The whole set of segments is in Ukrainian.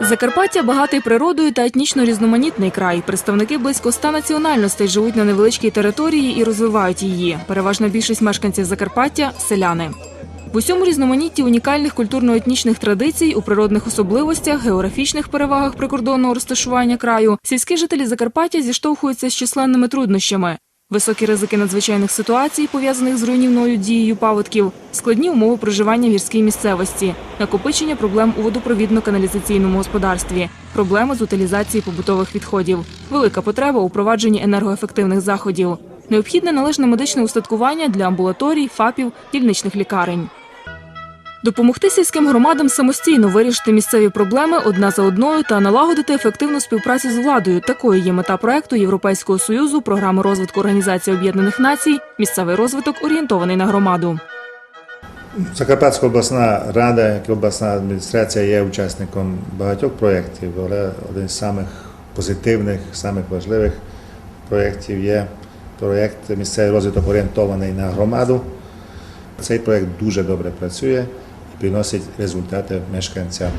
Закарпаття багатий природою та етнічно різноманітний край. Представники близько ста національностей живуть на невеличкій території і розвивають її. Переважна більшість мешканців Закарпаття селяни. В усьому різноманітті унікальних культурно-етнічних традицій, у природних особливостях, географічних перевагах прикордонного розташування краю, сільські жителі Закарпаття зіштовхуються з численними труднощами. Високі ризики надзвичайних ситуацій, пов'язаних з руйнівною дією паводків, складні умови проживання в гірській місцевості, накопичення проблем у водопровідно-каналізаційному господарстві, проблеми з утилізації побутових відходів, велика потреба у провадженні енергоефективних заходів, необхідне належне медичне устаткування для амбулаторій, ФАПів, дільничних лікарень. Допомогти сільським громадам самостійно вирішити місцеві проблеми одна за одною та налагодити ефективну співпрацю з владою. Такою є мета проекту Європейського союзу, програми розвитку Організації Об'єднаних Націй, місцевий розвиток орієнтований на громаду. Закарпатська обласна рада, як обласна адміністрація є учасником багатьох проєктів, але один з самих позитивних, самих важливих проєктів є проєкт місцевий розвиток орієнтований на громаду. Цей проєкт дуже добре працює приносить результати мешканцям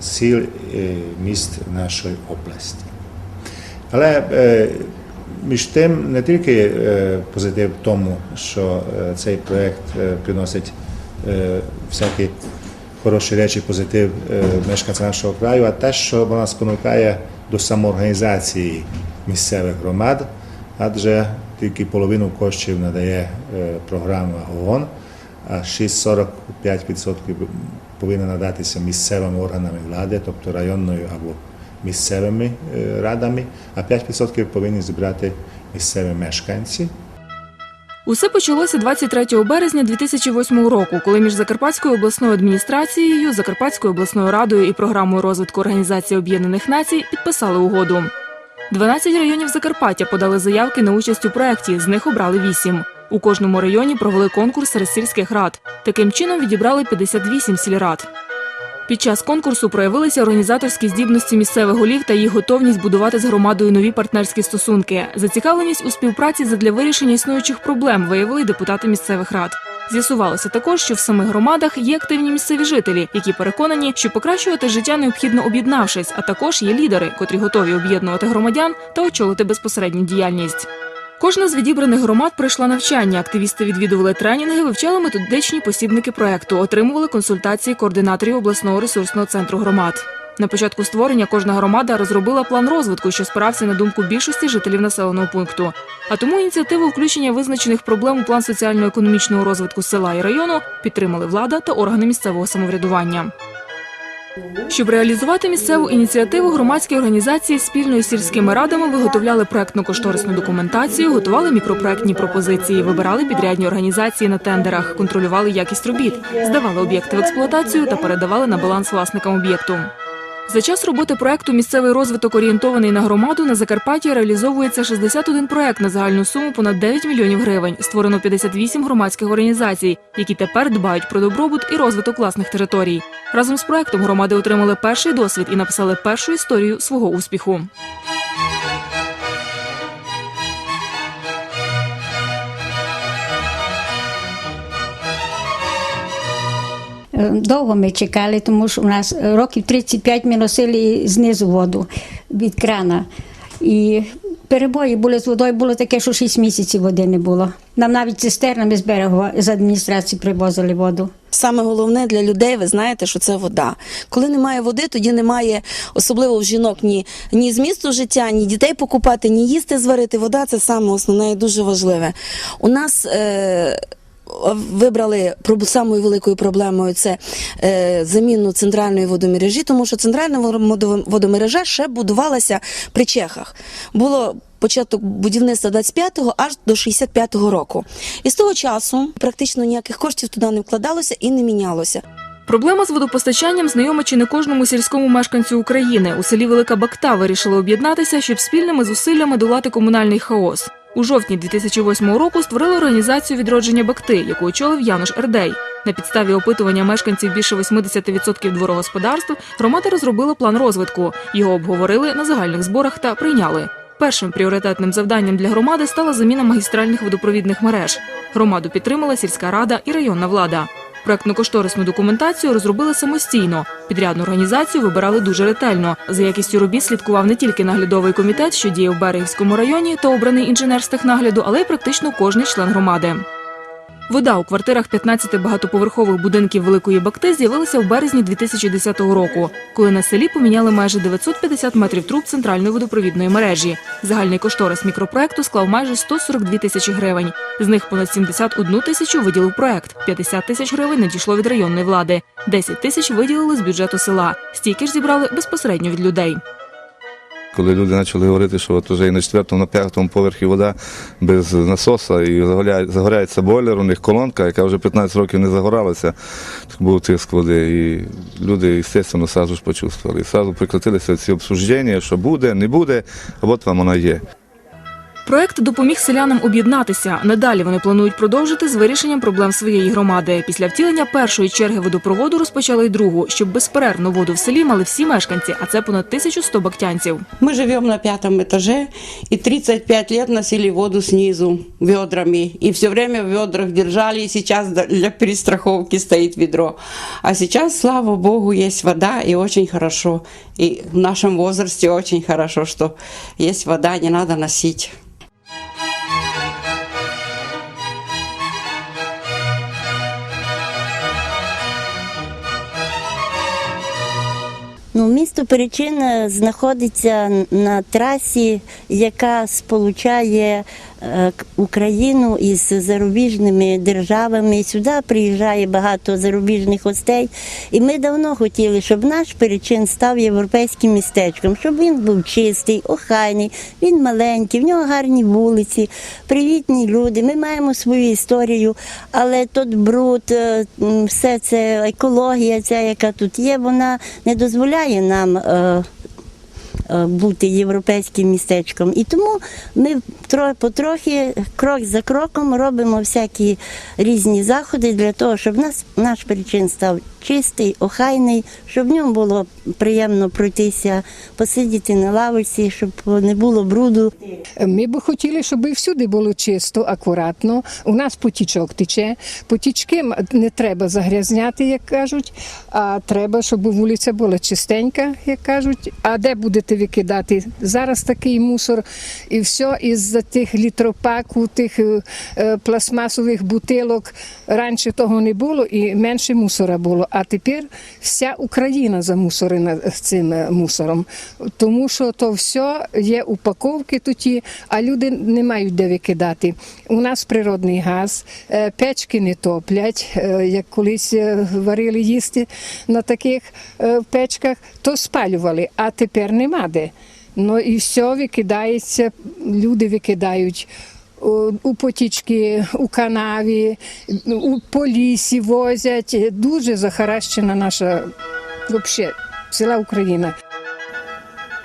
сіл і міст нашої області. Але між тим не тільки позитив в тому, що цей проєкт приносить всякі хороші речі, позитив мешканцям нашого краю, а те, що вона спонукає до самоорганізації місцевих громад, адже тільки половину коштів надає програма ООН, 6-45% повинна надатися місцевими органами влади, тобто районною або місцевими е, радами, а 5% повинні зібрати місцеві мешканці. Усе почалося 23 березня 2008 року, коли між Закарпатською обласною адміністрацією, Закарпатською обласною радою і програмою розвитку Організації Об'єднаних Націй підписали угоду. 12 районів Закарпаття подали заявки на участь у проєкті, з них обрали 8. У кожному районі провели конкурс серед сільських рад. Таким чином відібрали 58 сільрад. Під час конкурсу проявилися організаторські здібності місцевих голів та їх готовність будувати з громадою нові партнерські стосунки. Зацікавленість у співпраці задля вирішення існуючих проблем виявили депутати місцевих рад. З'ясувалося також, що в самих громадах є активні місцеві жителі, які переконані, що покращувати життя необхідно об'єднавшись, а також є лідери, котрі готові об'єднувати громадян та очолити безпосередню діяльність. Кожна з відібраних громад пройшла навчання. Активісти відвідували тренінги, вивчали методичні посібники проекту, отримували консультації координаторів обласного ресурсного центру громад. На початку створення кожна громада розробила план розвитку, що спирався на думку більшості жителів населеного пункту. А тому ініціативу включення визначених проблем у план соціально-економічного розвитку села і району підтримали влада та органи місцевого самоврядування. Щоб реалізувати місцеву ініціативу, громадські організації спільно із сільськими радами виготовляли проектно-кошторисну документацію, готували мікропроектні пропозиції, вибирали підрядні організації на тендерах, контролювали якість робіт, здавали об'єкти в експлуатацію та передавали на баланс власникам об'єкту. За час роботи проекту Місцевий розвиток орієнтований на громаду на Закарпатті реалізовується 61 проект на загальну суму понад 9 мільйонів гривень. Створено 58 громадських організацій, які тепер дбають про добробут і розвиток власних територій. Разом з проектом громади отримали перший досвід і написали першу історію свого успіху. Довго ми чекали, тому що у нас років 35 ми носили знизу воду від крана. І перебої були з водою, було таке, що 6 місяців води не було. Нам навіть цистернами з берегу з адміністрації привозили воду. Саме головне для людей, ви знаєте, що це вода. Коли немає води, тоді немає, особливо в жінок, ні, ні змісту життя, ні дітей покупати, ні їсти зварити. Вода це саме основне і дуже важливе. У нас е, вибрали самою великою проблемою це е, заміну центральної водомережі, тому що центральна водо- водомережа ще будувалася при Чехах. Було початок будівництва 25-го аж до 65-го року. І з того часу практично ніяких коштів туди не вкладалося і не мінялося. Проблема з водопостачанням знайома чи не кожному сільському мешканцю України. У селі Велика Бакта вирішили об'єднатися, щоб спільними зусиллями долати комунальний хаос. У жовтні 2008 року створили організацію відродження Бакти, яку очолив Януш Ердей. На підставі опитування мешканців більше 80% дворогосподарств громада розробила план розвитку. Його обговорили на загальних зборах та прийняли. Першим пріоритетним завданням для громади стала заміна магістральних водопровідних мереж. Громаду підтримала сільська рада і районна влада. Проектно-кошторисну документацію розробили самостійно. Підрядну організацію вибирали дуже ретельно. За якістю робіт слідкував не тільки наглядовий комітет, що діє в Берегівському районі, та обраний інженер з технагляду, але й практично кожний член громади. Вода у квартирах 15 багатоповерхових будинків Великої Бакти з'явилася в березні 2010 року, коли на селі поміняли майже 950 метрів труб центральної водопровідної мережі. Загальний кошторис мікропроекту склав майже 142 тисячі гривень. З них понад 71 тисячу виділив проект, 50 тисяч гривень надійшло від районної влади, 10 тисяч виділили з бюджету села. Стільки ж зібрали безпосередньо від людей. Коли люди почали говорити, що от вже і на четвертому, на п'ятому поверхі вода без насоса і загоряється бойлер, у них колонка, яка вже 15 років не загоралася, так був тиск води. І люди, звісно, одразу ж почувствували. І одразу прекратилися ці обсуждення, що буде, не буде, а от вам вона є. Проект допоміг селянам об'єднатися. Надалі вони планують продовжити з вирішенням проблем своєї громади. Після втілення першої черги водопроводу розпочали й другу, щоб безперервну воду в селі мали всі мешканці, а це понад 1100 бактянців. Мы живем на пятом этаже и 35 лет носили воду снизу ведрами. И все время в ведрах держали, сейчас да- для перестраховки стоит ведро. А сейчас, слава богу, есть вода, и очень хорошо. И в нашем возрасте очень хорошо, что есть вода, не надо носить. Ну, місто Перечин знаходиться на трасі, яка сполучає Україну із зарубіжними державами. Сюди приїжджає багато зарубіжних гостей. І ми давно хотіли, щоб наш Перечин став європейським містечком, щоб він був чистий, охайний, він маленький, в нього гарні вулиці, привітні люди. Ми маємо свою історію, але тут бруд, е, все це екологія, ця, яка тут є, вона не дозволяє нам. Е, Бути європейським містечком. І тому ми потрохи, крок за кроком, робимо всякі різні заходи для того, щоб нас, наш причин став чистий, охайний, щоб в ньому було приємно пройтися, посидіти на лавочці, щоб не було бруду. Ми б хотіли, щоб всюди було чисто, акуратно. У нас потічок тече. Потічки не треба загрязняти, як кажуть, а треба, щоб вулиця була чистенька, як кажуть. А де будете викидати? Зараз такий мусор і все із-за тих літропаку, тих е, е, пластмасових бутилок. Раніше того не було і менше мусора було. А тепер вся Україна замусорена цим е, мусором. Тому що то все є упаковки туті, а люди не мають де викидати. У нас природний газ, печки не топлять, як колись варили їсти на таких печках, то спалювали, а тепер нема де. Ну і все викидається, люди викидають. У потічки, у канаві, у полісі возять. Дуже захаращена наша взагалі, ціла Україна.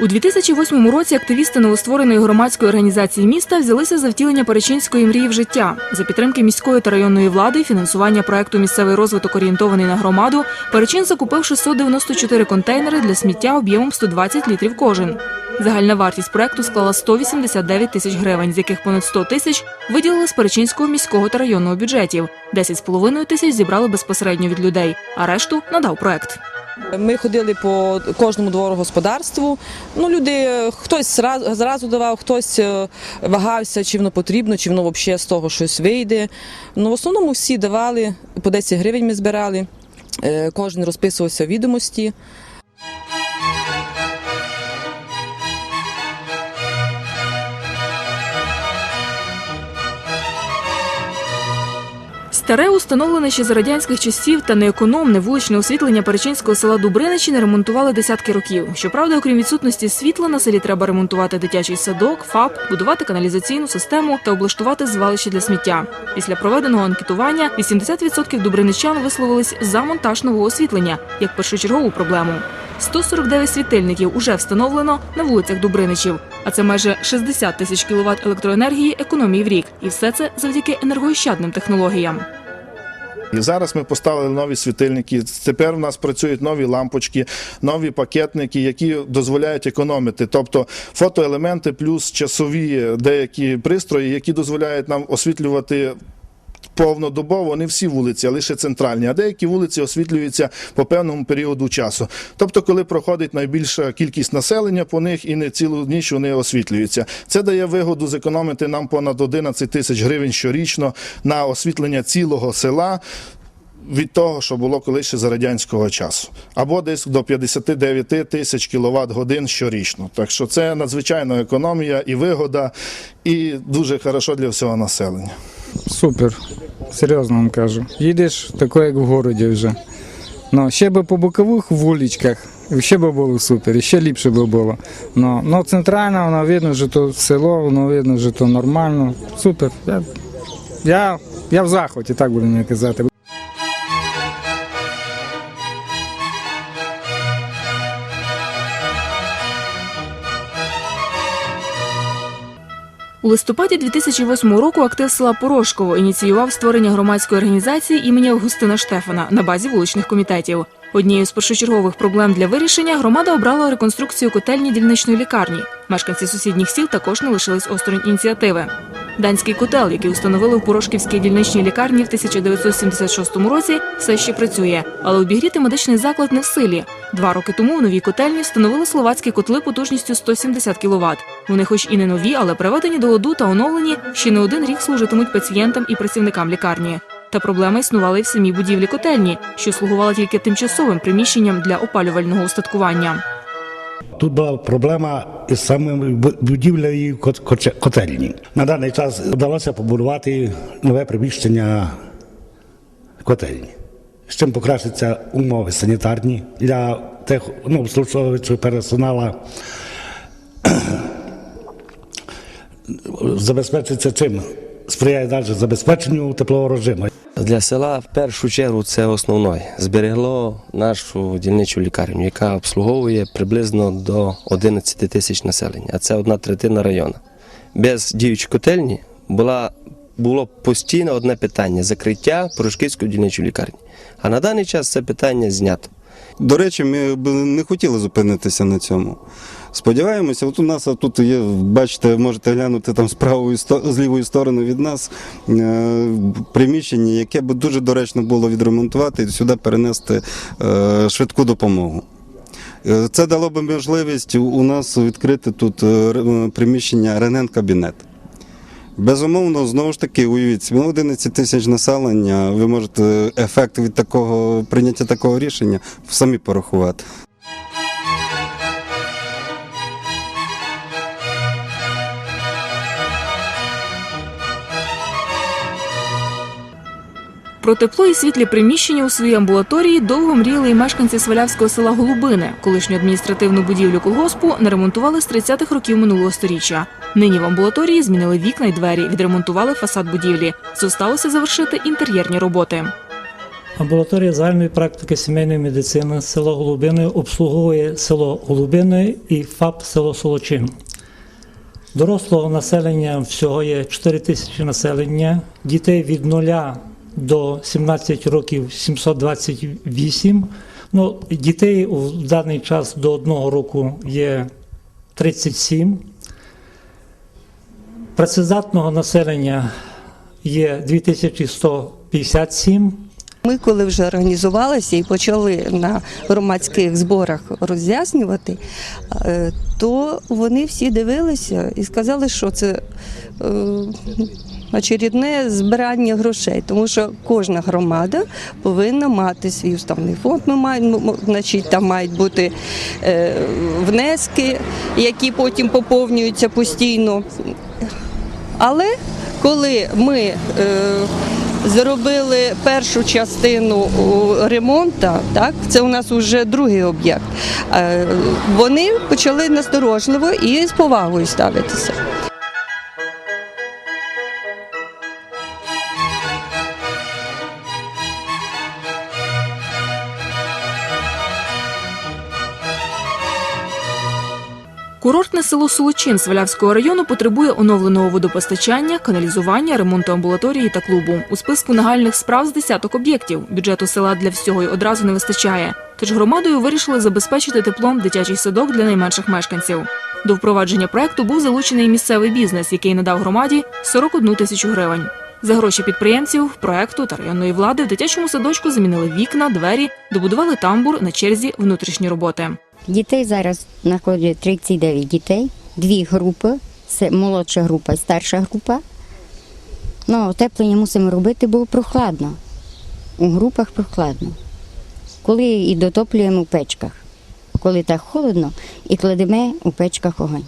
У 2008 році активісти новоствореної громадської організації міста взялися за втілення Перечинської мрії в життя. За підтримки міської та районної влади, фінансування проекту Місцевий розвиток орієнтований на громаду. Перечин закупив 694 контейнери для сміття об'ємом 120 літрів кожен. Загальна вартість проекту склала 189 тисяч гривень, з яких понад 100 тисяч виділили з Перечинського міського та районного бюджетів. 10,5 тисяч зібрали безпосередньо від людей, а решту надав проект. Ми ходили по кожному дворогосподарству. Ну, люди, е, хтось зразу, зразу давав, хтось е, вагався, чи воно потрібно, чи воно взагалі з того щось вийде. Ну, в основному всі давали, по 10 гривень ми збирали, Е, кожен розписувався в відомості. Старе установлене ще за радянських часів та неекономне вуличне освітлення Перечинського села Дубриничі ремонтували десятки років. Щоправда, окрім відсутності світла, на селі треба ремонтувати дитячий садок, ФАП, будувати каналізаційну систему та облаштувати звалище для сміття. Після проведеного анкетування 80% дубриничан висловились за монтаж нового освітлення як першочергову проблему. 149 світильників уже встановлено на вулицях Дубриничів, а це майже 60 тисяч кіловат електроенергії економії в рік. І все це завдяки енергоощадним технологіям. І зараз ми поставили нові світильники. Тепер у нас працюють нові лампочки, нові пакетники, які дозволяють економити. Тобто фотоелементи плюс часові деякі пристрої, які дозволяють нам освітлювати. Повнодобово не всі вулиці, а лише центральні, а деякі вулиці освітлюються по певному періоду часу. Тобто, коли проходить найбільша кількість населення по них і не цілу ніч вони освітлюються. Це дає вигоду зекономити нам понад 11 тисяч гривень щорічно на освітлення цілого села. Від того, що було колись ще за радянського часу, або десь до 59 тисяч кіловат годин щорічно. Так що це надзвичайна економія і вигода, і дуже хорошо для всього населення. Супер. Серйозно вам кажу. Їдеш тако, як в городі вже. Ну, ще би по бокових вуличках, ще би було супер, ще ліпше би було. Ну, ну центрально, воно видно, що то село, воно видно, що то нормально. Супер. Я, я, я в захваті, так будемо казати. У листопаді 2008 року актив села Порошково ініціював створення громадської організації імені Августина Штефана на базі вуличних комітетів. Однією з першочергових проблем для вирішення громада обрала реконструкцію котельні дільничної лікарні. Мешканці сусідніх сіл також не лишились осторонь ініціативи. Данський котел, який установили в Порошківській дільничній лікарні в 1976 році, все ще працює, але обігріти медичний заклад не в силі. Два роки тому у новій котельні встановили словацькі котли потужністю 170 кВт. Вони, хоч і не нові, але приведені до ладу та оновлені, ще не один рік служитимуть пацієнтам і працівникам лікарні. Та проблема існувала і в самій будівлі котельні, що слугувала тільки тимчасовим приміщенням для опалювального устаткування. Тут була проблема із самим будівлею котельні. На даний час вдалося побудувати нове приміщення котельні, з чим покращаться умови санітарні для тих ну, обслуговуючого персоналу. Забезпечиться чим? Сприяє далі забезпеченню теплового режиму. Для села в першу чергу це основне. Зберегло нашу дільничу лікарню, яка обслуговує приблизно до 11 тисяч населення, а це одна третина району. Без діючої котельні була, було постійно одне питання закриття Порошківської дільничої лікарні. А на даний час це питання знято. До речі, ми б не хотіли зупинитися на цьому. Сподіваємося, от у нас тут є, бачите, можете глянути там з правої з лівої сторони від нас е, приміщення, яке би дуже доречно було відремонтувати і сюди перенести е, швидку допомогу. Е, Це дало би можливість у- нас відкрити тут е, приміщення рентген-кабінет. Безумовно, знову ж таки, уявіть, ну, 11 тисяч населення, ви можете ефект від такого прийняття такого рішення самі порахувати. Про тепло і світлі приміщення у своїй амбулаторії довго мріяли і мешканці Свалявського села Голубини. Колишню адміністративну будівлю колгоспу не ремонтували з 30-х років минулого сторіччя. Нині в амбулаторії змінили вікна й двері, відремонтували фасад будівлі. Зосталося завершити інтер'єрні роботи. Амбулаторія загальної практики сімейної медицини село Голубини обслуговує село Голубини і ФАП село Солочин. Дорослого населення всього є 4 тисячі населення, дітей від 0 до 17 років 728. Ну, дітей у даний час до 1 року є 37. Працездатного населення є 2157. Ми, коли вже організувалися і почали на громадських зборах роз'яснювати, е, то вони всі дивилися і сказали, що це е, очередне збирання грошей, тому що кожна громада повинна мати свій уставний фонд. Ми маємо, значить, там мають бути е, внески, які потім поповнюються постійно. Але коли ми е, зробили першу частину ремонту, так, це у нас вже другий об'єкт, е, вони почали насторожливо і з повагою ставитися. Село Солочин Свалявського району потребує оновленого водопостачання, каналізування, ремонту амбулаторії та клубу. У списку нагальних справ з десяток об'єктів. Бюджету села для всього й одразу не вистачає. Тож громадою вирішили забезпечити теплом дитячий садок для найменших мешканців. До впровадження проекту був залучений місцевий бізнес, який надав громаді 41 тисячу гривень. За гроші підприємців, проекту та районної влади в дитячому садочку замінили вікна, двері, добудували тамбур на черзі внутрішні роботи. Дітей зараз знаходять 39 дітей, дві групи, це молодша група і старша група. Ну, отеплення мусимо робити, бо прохладно. У групах прохладно. Коли і дотоплюємо в печках. Коли так холодно, і кладемо у печках огонь.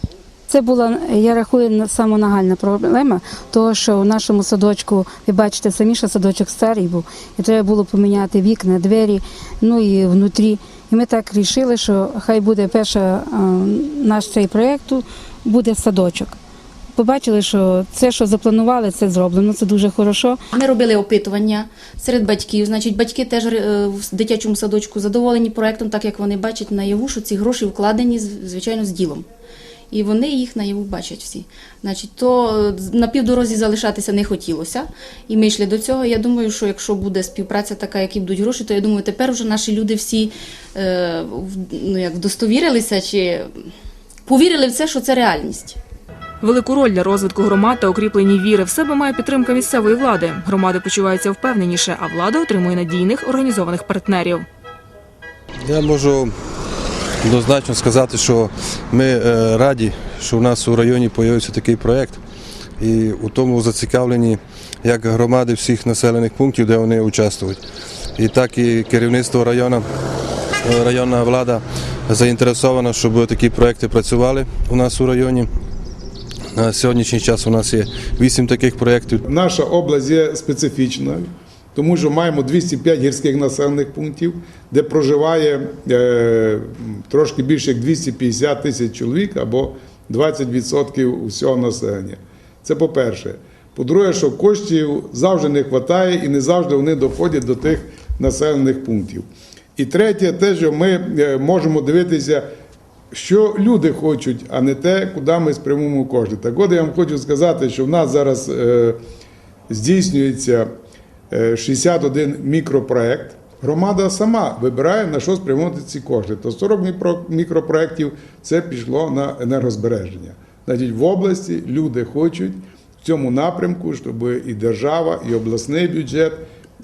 Це була, я рахую, саме нагальна проблема, того, що в нашому садочку, ви бачите, самі що садочок старий був, і треба було поміняти вікна, двері, ну і внутрі. І ми так вирішили, що хай буде перша е, наш цей проєкт, буде садочок. Побачили, що це, що запланували, це зроблено. Це дуже хорошо. Ми робили опитування серед батьків. Значить, батьки теж е, в дитячому садочку задоволені проектом, так як вони бачать наяву, що ці гроші вкладені звичайно з ділом. І вони їх наяву бачать всі. Значить, то е, на півдорозі залишатися не хотілося. І ми йшли до цього. Я думаю, що якщо буде співпраця така, які будуть гроші, то я думаю, тепер вже наші люди всі е, ну, як вдостовірилися чи повірили в це, що це реальність. Велику роль для розвитку громад та укріплення віри в себе має підтримка місцевої влади. Громади почуваються впевненіше, а влада отримує надійних організованих партнерів. Я можу однозначно сказати, що ми е, раді, що в нас у районі з'явився такий проєкт. І у тому зацікавлені як громади всіх населених пунктів, де вони участвують. І так і керівництво району, е, районна влада заінтересована, щоб такі проекти працювали у нас у районі. На сьогоднішній час у нас є вісім таких проєктів. Наша область є специфічною, тому що маємо 205 гірських населених пунктів, де проживає е, трошки більше як 250 тисяч чоловік або 20% усього населення. Це по-перше. По-друге, що коштів завжди не вистачає і не завжди вони доходять до тих населених пунктів. І третє, те, що ми е, можемо дивитися, що люди хочуть, а не те, куди ми спрямуємо кошти. Так от я вам хочу сказати, що в нас зараз е, здійснюється 61 мікропроект. Громада сама вибирає, на що спрямувати ці кошти. То 40 мікро- мікропроєктів це пішло на енергозбереження. Значить, в області люди хочуть в цьому напрямку, щоб і держава, і обласний бюджет,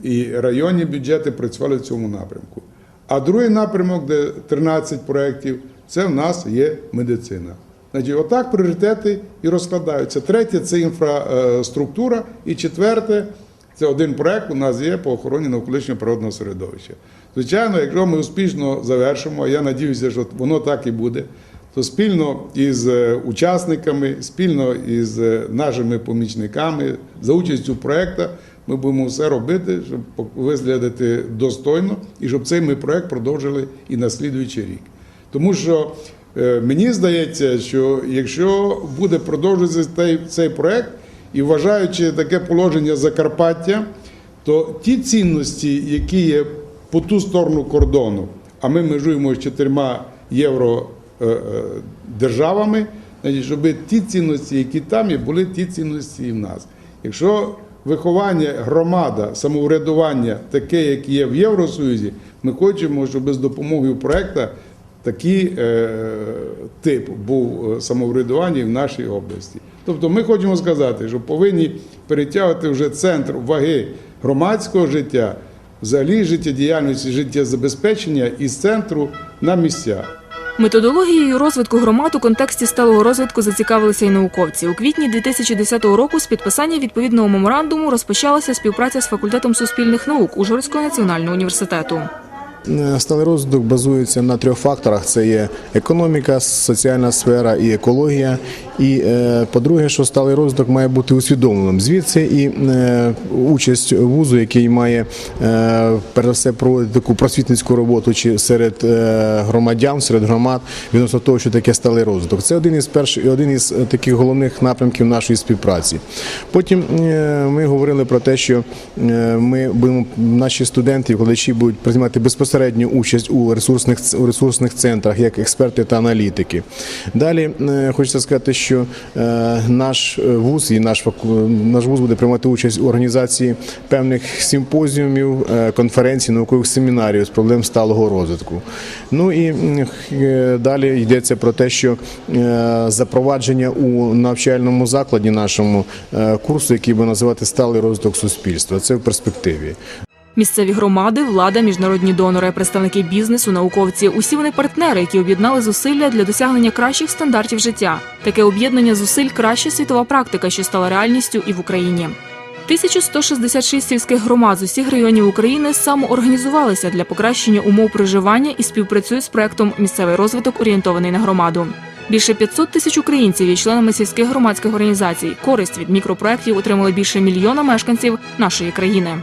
і районні бюджети працювали в цьому напрямку. А другий напрямок, де 13 проєктів, це в нас є медицина. Значить, отак пріоритети і розкладаються. Третє це інфраструктура, і четверте це один проект у нас є по охороні навколишнього природного середовища. Звичайно, якщо ми успішно завершимо, я надіюся, що воно так і буде, то спільно із е, учасниками, спільно із е, нашими помічниками, за участю проекту, ми будемо все робити, щоб виглядати достойно і щоб цей ми проект продовжили і на слідуючий рік. Тому що е, мені здається, що якщо буде продовжуватися цей проект, і вважаючи таке положення Закарпаття, то ті цінності, які є по ту сторону кордону, а ми межуємо з чотирма євро е, е, щоб ті цінності, які там є, були ті цінності і в нас. Якщо виховання громада, самоврядування таке, як є в Євросоюзі, ми хочемо, щоб з допомогою проекту такий е, тип був самоврядування і в нашій області. Тобто ми хочемо сказати, що повинні перетягувати вже центр ваги громадського життя, взагалі життєдіяльності, життєзабезпечення із центру на місця. Методологією розвитку громад у контексті сталого розвитку зацікавилися й науковці. У квітні 2010 року з підписання відповідного меморандуму розпочалася співпраця з факультетом суспільних наук Ужгородського національного університету. Е, Сталий розвиток базується на трьох факторах: це є економіка, соціальна сфера і екологія. І е, по-друге, що сталий розвиток має бути усвідомленим. Звідси і е, участь вузу, який має е, перш за все проводити таку просвітницьку роботу чи серед громадян, серед громад відносно того, що таке сталий розвиток. Це один із перших один із таких головних напрямків нашої співпраці. Потім ми говорили про те, що ми будемо наші студенти, викладачі будуть приймати безпосередню участь у ресурсних у ресурсних центрах як експерти та аналітики. Далі хочеться сказати, що е, наш е, вуз і наш наш вуз буде приймати участь у організації певних симпозіумів, е, конференцій, наукових семінарів з проблем сталого розвитку. Ну і далі йдеться про те, що запровадження у навчальному закладі нашому курсу, який би називати сталий розвиток суспільства. Це в перспективі. Місцеві громади, влада, міжнародні донори, представники бізнесу, науковці усі вони партнери, які об'єднали зусилля для досягнення кращих стандартів життя. Таке об'єднання зусиль краща світова практика, що стала реальністю і в Україні. 1166 сільських громад з усіх районів України самоорганізувалися для покращення умов проживання і співпрацюють з проектом Місцевий розвиток орієнтований на громаду. Більше 500 тисяч українців є членами сільських громадських організацій. Користь від мікропроєктів отримали більше мільйона мешканців нашої країни.